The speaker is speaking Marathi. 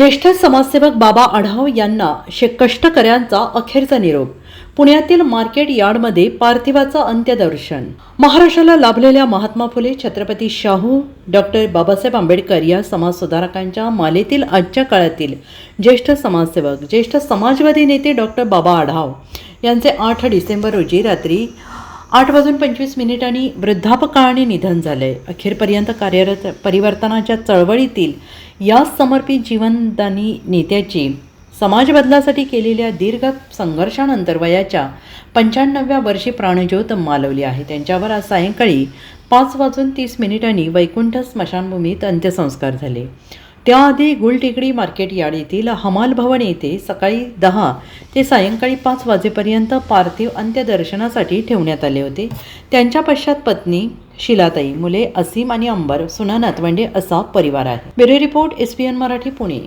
ज्येष्ठ समाजसेवक बाबा आढाव यांना शे कष्टकऱ्यांचा अखेरचा निरोप. पुण्यातील मार्केट यार्डमध्ये पार्थिवाचं अंत्यदर्शन. महाराष्ट्राला लाभलेल्या महात्मा फुले छत्रपती शाहू डॉक्टर बाबासाहेब आंबेडकर या समाजसुधारकांच्या मालेतील आजच्या काळातील ज्येष्ठ समाजसेवक ज्येष्ठ समाजवादी नेते डॉक्टर बाबा आढाव यांचे आठ डिसेंबर रोजी रात्री आठ वाजून पंचवीस मिनिटांनी वृद्धापकाळाने निधन झालंय. अखेरपर्यंत कार्यरत परिवर्तनाच्या चळवळीतील या समर्पित जीवनदानी नेत्याची समाज बदलासाठी केलेल्या दीर्घ संघर्षानंतर वयाच्या पंच्याण्णव्या वर्षी प्राणज्योत मालवली आहे. त्यांच्यावर आज सायंकाळी पाच वाजून तीस मिनिटांनी वैकुंठ स्मशानभूमीत अंत्यसंस्कार झाले. त्याआधी गुलटेकडी मार्केट यार्ड येथील हमाल भवन येथे सकाळी दहा ते सायंकाळी पाच वाजेपर्यंत पार्थिव अंत्यदर्शनासाठी ठेवण्यात आले होते. त्यांच्या पश्चात पत्नी शिलाताई मुले असीम आणि अंबर सुना नातवंडे असा परिवार आहे. Bureau report S P N Marathi Pune.